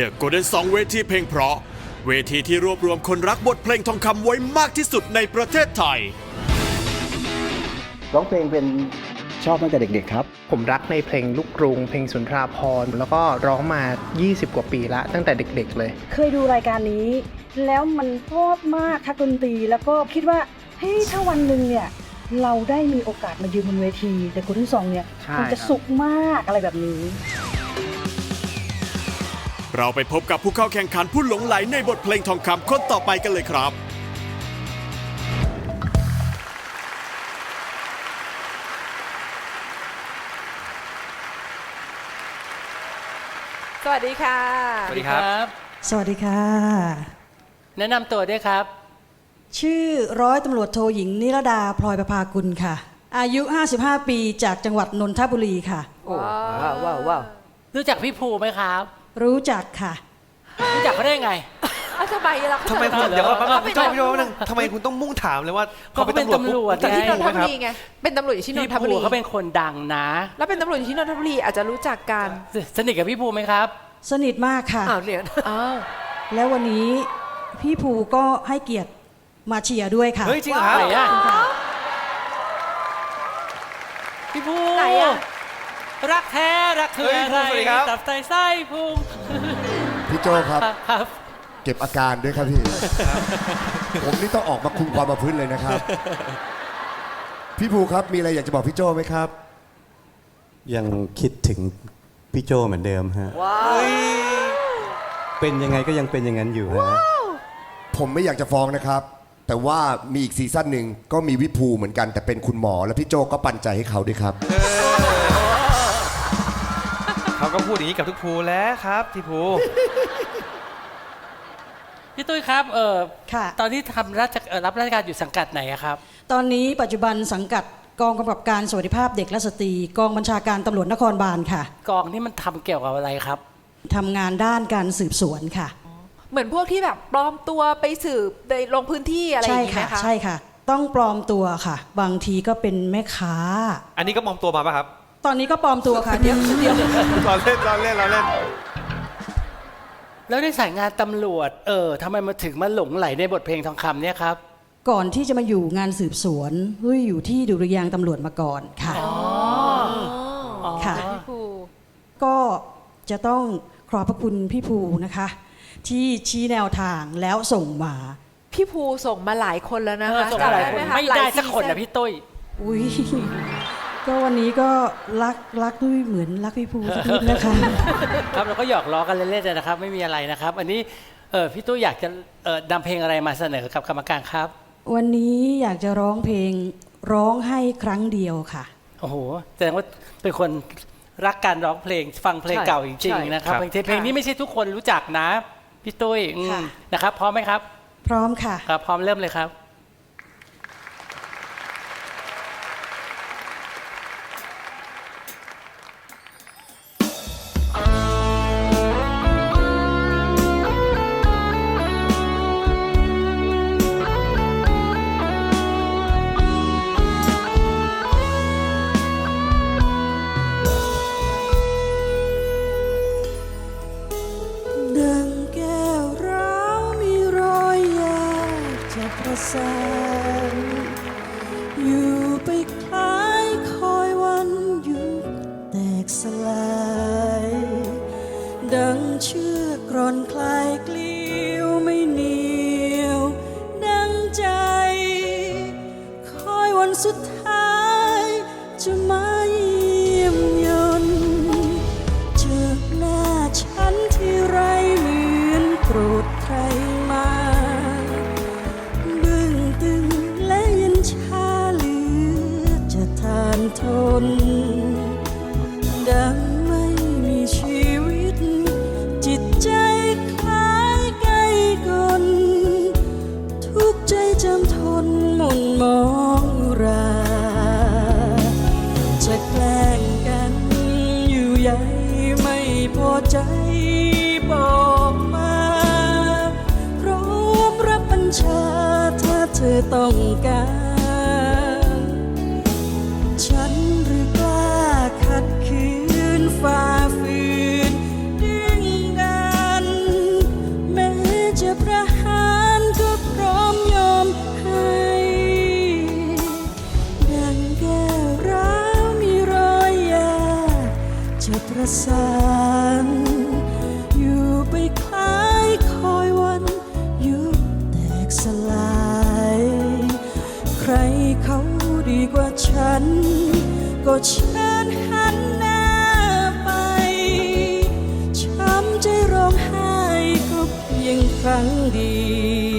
The Golden Song เวทีเพลงเพราะ เวทีที่รวบรวมคนรักบทเพลงทองคำไว้มากที่สุดในประเทศไทย ร้องเพลงเป็นชอบตั้งแต่เด็กๆครับ ผมรักในเพลงลูกกรุง เพลงสุนทราพรณ์แล้วก็ร้องมา 20 กว่าปีละตั้งแต่เด็กๆเลย เคยดูรายการนี้ แล้วมันชอบมากทักดนตรีแล้วก็คิดว่าเฮ้ยถ้าวันหนึ่งเนี่ย เราได้มีโอกาสมายืนบนเวที แต่คนที่สองเนี่ยใช่คงจะครับ สุขมากอะไรแบบนี้ เราไปพบกับผู้เข้าแข่งขันผู้หลงไหลในบทเพลงทองคำคนต่อไปกันเลยครับ สวัสดีค่ะ สวัสดีครับ สวัสดีค่ะ แนะนำตัวด้วยครับ ชื่อร้อยตำรวจโทหญิงนิรดาพลอยประภากุลค่ะ อายุ 55 ปีจากจังหวัดนนทบุรีค่ะ ว้าวว้าวว้าวรู้จักพี่ภูไหมครับ รู้จักค่ะ รู้จักเขาได้ไงอะทำไมเราทำไมคุณเหรอเดี๋ยวก่อนแป๊บเขานึเป็งนพี่โจ้พี่โจ้ตำรวจแป๊บนึงทำไมคุณต้องมุ่งถามเลยว่าก็เขาเป็นตำรวจจากที่ที่นถูนกไหมทครับบุรีไงเป็นตำรวจอยู่ที่นพี่นทบุภูรีเขาเป็นคนดังนะ แล้วเป็นตำรวจอยู่ที่นนทบุรีอาจจะรู้จักกันสสนิทกับพี่ภูไหมครับ สนิทมากค่ะอ้าวเนี่ยอ้าวแล้ววันนี้พี่ภูก็ให้เกียรติมาเชียร์ด้วยค่ะเฮ้ยจริงเหรอครับไหนอะพี่ภูไหนอะ รักแท้ รักเธอเฮ้ยภูสวัสดีครับ ตับไตไส้พุงพี่โจครับครับ เก็บอาการด้วยครับพี่ ผมนี่ต้องออกมาคุมความประพฤติเลยนะครับ พี่ภูครับมีอะไรอยากจะบอกพี่โจไหมครับ ยังคิดถึงพี่โจเหมือนเดิมฮะเป็นยังไงก็ยังเป็นอย่างนั้นอยู่ฮะ ผมไม่อยากจะฟ้องนะครับ แต่ว่ามีอีกซีซั่นหนึ่งก็มีวิภูเหมือนกันแต่เป็นคุณหมอ แล้วพี่โจก็ปันใจให้เขาด้วยครับเขา ก็พูดอย่างนี้กับทุกภูแล้วครับที่ภู พี่ตุ้ยครับเออค่ะ ตอนนี้ทำราชเอ่อรับราชการอยู่สังกัดไหนอะครับ ตอนนี้ปัจจุบันสังกัดกองกำกับการสวัสดิภาพเด็กและสตรีกองบัญชาการตำรวจนครบาลค่ะกองนี่มันทำเกี่ยวกับอะไรครับ ทำงานด้านการสืบสวนค่ะ เหมือนพวกที่แบบปลอมตัวไปสืบในลงพื้นที่อะไรอใช่ย่างนี้ไหมค่ะ คะ ใช่ค่ะ ต้องปลอมตัวค่ะ บางทีก็เป็นแม่ค้า อันนี้ก็มอมตัวมาป่ะครับ ตอนนี้ก็ปลอมตัวค่ะเดี๋ยวเดี๋ยวเราเล่นเราเล่นเราเล่น แล้วในสายงานตำรวจ เออทำไมมาถึงมาหลงไหลในบทเพลงทองคำเนี่ยครับ ก่อนที่จะมาอยู่งานสืบสวนเฮ้ยอยู่ที่ดุริยางค์ตำรวจมาก่อนค่ะ ค่ะ พี่ภูก็จะต้องขอบพระคุณพี่ภูนะคะ ที่ชี้แนวทางแล้วส่งมา พี่ภูส่งมาหลายคนแล้วนะเออคะส่งมาหลายคนจำหไม่ได้หลายสักคนซีนะพี่ตุ้ย อุ้ย ก็วันนี้ก็รักรักด้วยเหมือนรักพี่ภูสักนิดนะคะ ครับเราก็หยอกล้อกันเล่นๆนะครับ ไม่มีอะไรนะครับ อันนี้เออพี่ตุ้ยอยากจะเออนำเพลงอะไรมาเสนอกับกรรมการครับ วันนี้อยากจะร้องเพลงร้องให้ครั้งเดียวค่ะ โอ้โหแสดงว่าเป็นคนรักการร้องเพลงฟังเพลงเก่าจริงๆนะครับครับเพลงเพลงนี้ไม่ใช่ทุกคนรู้จักนะ พี่ตุ้ยอืมค่ะ นะครับ พร้อมไหมครับ พร้อมค่ะ ครับพร้อมเริ่มเลยครับ ดังเชือกกรอนคลายเกลียวไม่เหนียว ดังใจ คอยวันสุดท้ายจะมาเยี่ยมยนเจอหน้าฉันที่ไรเหมือนโกรธใคร จำทนหมุนมองรา จะแกล้งกันอยู่ใหญ่ไม่พอใจบอกมาพร้อมรับบัญชาถ้าเธอต้องการะประสานอยู่ไปคล้ายคอยวันยุบแตกสลาย ใครเขาดีกว่าฉัน ก็เชิญหันหน้าไป ช้ำใจร้องไห้ก็เพียงครั้งเดียว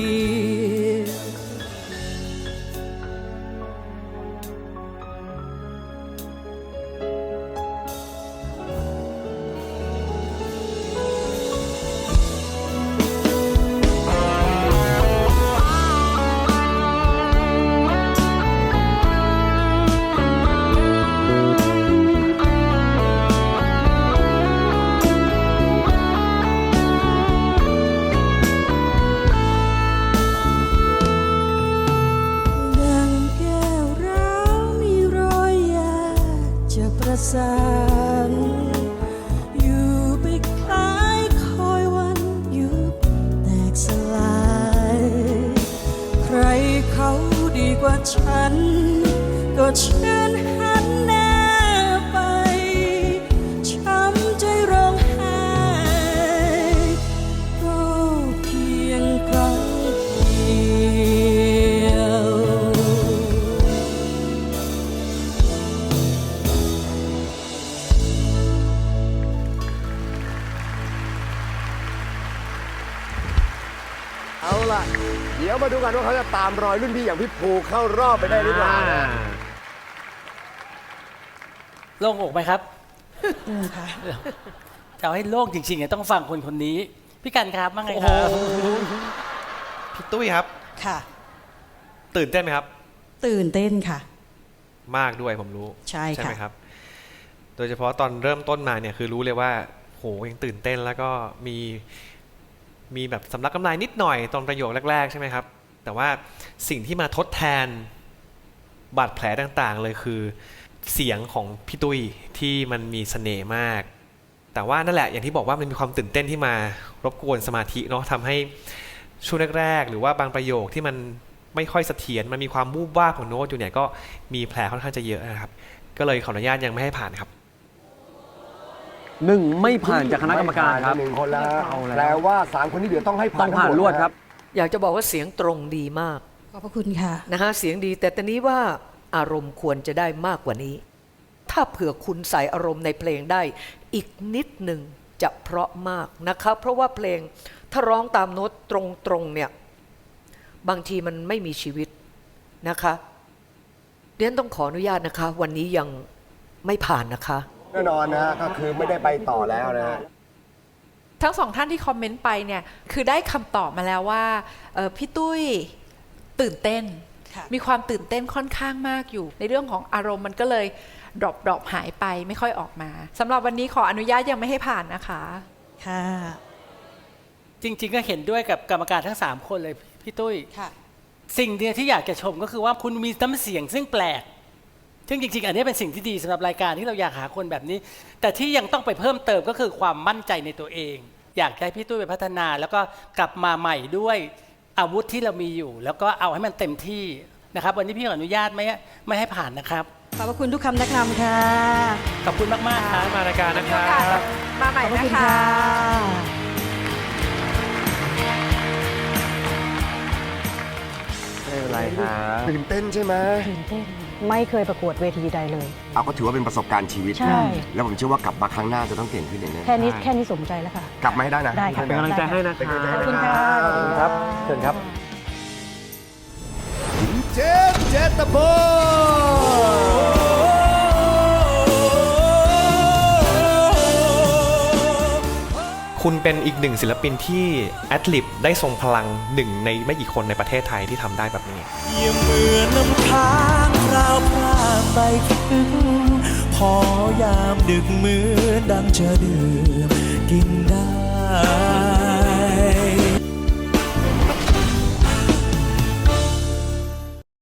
สานอยู่ไปคล้ายคอยวันยุบแตกสลาย ใครเขาดีกว่าฉัน ก็เชิญหัน เอาล่ะ เดี๋ยวมาดูกันว่าเขาจะตามรอยรุ่นพี่อย่างพี่ภูเข้ารอบไปได้หรือเปล่านะโล่งอกไหมครับอืมค่ะจะเอาให้โล่งจริงๆเนี่ยต้องฟังคนคนนี้ พี่กันครับว่าไงครับพี่ตุ้ยครับ ค่ะ ตื่นเต้นไหมครับ ตื่นเต้นค่ะ มากด้วยผมรู้ ใช่ค่ะไหมครับ โดยเฉพาะตอนเริ่มต้นมาเนี่ยคือรู้เลยว่า โหยังตื่นเต้นแล้วก็มี มีแบบสำลักน้ำลายนิดหน่อยตอนประโยคแรก ๆ ใช่ไหมครับ แต่ว่าสิ่งที่มาทดแทนบาดแผลต่างๆ เลยคือเสียงของพี่ตุ้ยที่มันมีเสน่ห์มาก แต่ว่านั่นแหละอย่างที่บอกว่ามันมีความตื่นเต้นที่มารบกวนสมาธิเนาะทำให้ช่วงแรกๆ หรือว่าบางประโยคที่มันไม่ค่อยเสถียรมันมีความวูบว่าของโน้ตอยู่เนี่ยก็มีแผลค่อนข้างจะเยอะนะครับ ก็เลยขออนุญาตยังไม่ให้ผ่านครับ หนึ่งไม่ผ่านจากคณะกรรมการครับ หนึ่งคนแล้วเอาแล้ว แปลว่าสามคนนี้เดี๋ยวต้องให้ผ่านต้องผ่านทั้งหมรวดครับ อยากจะบอกว่าเสียงตรงดีมากขอบพระคุณค่ะ นะฮะเสียงดี แต่ตอนนี้ว่าอารมณ์ควรจะได้มากกว่านี้ ถ้าเผื่อคุณใส่อารมณ์ในเพลงได้ อีกนิดหนึ่งจะเพราะมากนะคะเพราะว่าเพลงถ้าร้องตามโน้ตตรงๆเนี่ย บางทีมันไม่มีชีวิตนะคะเรียนต้องขออนุญาตนะคะ วันนี้ยังไม่ผ่านนะคะ แน่นอนนะฮะก็คือไม่ได้ไปต่อแล้วนะฮะ ทั้งสองท่านที่คอมเมนต์ไปเนี่ยคือได้คำตอบมาแล้วว่าเอ่อพี่ตุ้ยตื่นเต้น ค่ะ มีความตื่นเต้นค่อนข้างมากอยู่ ในเรื่องของอารมณ์มันก็เลยดรอปดรอปหายไปไม่ค่อยออกมาสำหรับวันนี้ขออนุญาตยังไม่ให้ผ่านนะคะ ค่ะ จริง ๆ ก็เห็นด้วยกับกรรมการทั้ง 3 คนเลยพี่ตุ้ย ค่ะ สิ่งเดียวที่อยากจะชมก็คือว่าคุณมีน้ำเสียงซึ่งแปลก ซึ่งจริงๆ อันนี้เป็นสิ่งที่ดีสำหรับรายการที่เราอยากหาคนแบบนี้ แต่ที่ยังต้องไปเพิ่มเติมก็คือความมั่นใจในตัวเอง อยากให้พี่ตุ้ยไปพัฒนา แล้วก็กลับมาใหม่ด้วยอาวุธที่เรามีอยู่ แล้วก็เอาให้มันเต็มที่นะครับ วันนี้พี่ขออนุญาตไม่ไม่ให้ผ่านนะครับขอบพระคุณทุกคำนักคำค่ะขอบคุณมากๆครับมารายการนะคมีรัโอกาสบมาใหม่ขอบพระนะคุณคะค่ะไม่เป็นไรครับตื่นเต้นใช่ไหม ไม่เคยประกวดเวทีใดเลย เอาก็ถือว่าเป็นประสบการณ์ชีวิตใช่แล้วผมเชื่อว่ากลับมาครั้งหน้าจะต้องเก่งขึ้นอย่างแน่แค่นี้แค่นี้สมใจแล้วค่ะ กลับมาให้ได้นะได้ค่ะ เป็นกำลังใจให้นะคเป็นรักำลังใจบขอบคุณค่ะขอบคุณครับ เชิญครับ เจมส์เจตโพ คุณเป็นอีกหนึ่งศิลปินที่แอดลิบได้ทรงพลังหนึ่งในไม่กี่คนในประเทศไทยที่ทำได้แบบนี้ย่าเมื่อนน้ำค้างคราวพลาดไปถึงพอยามดึกมือดังจะดื่มกินได้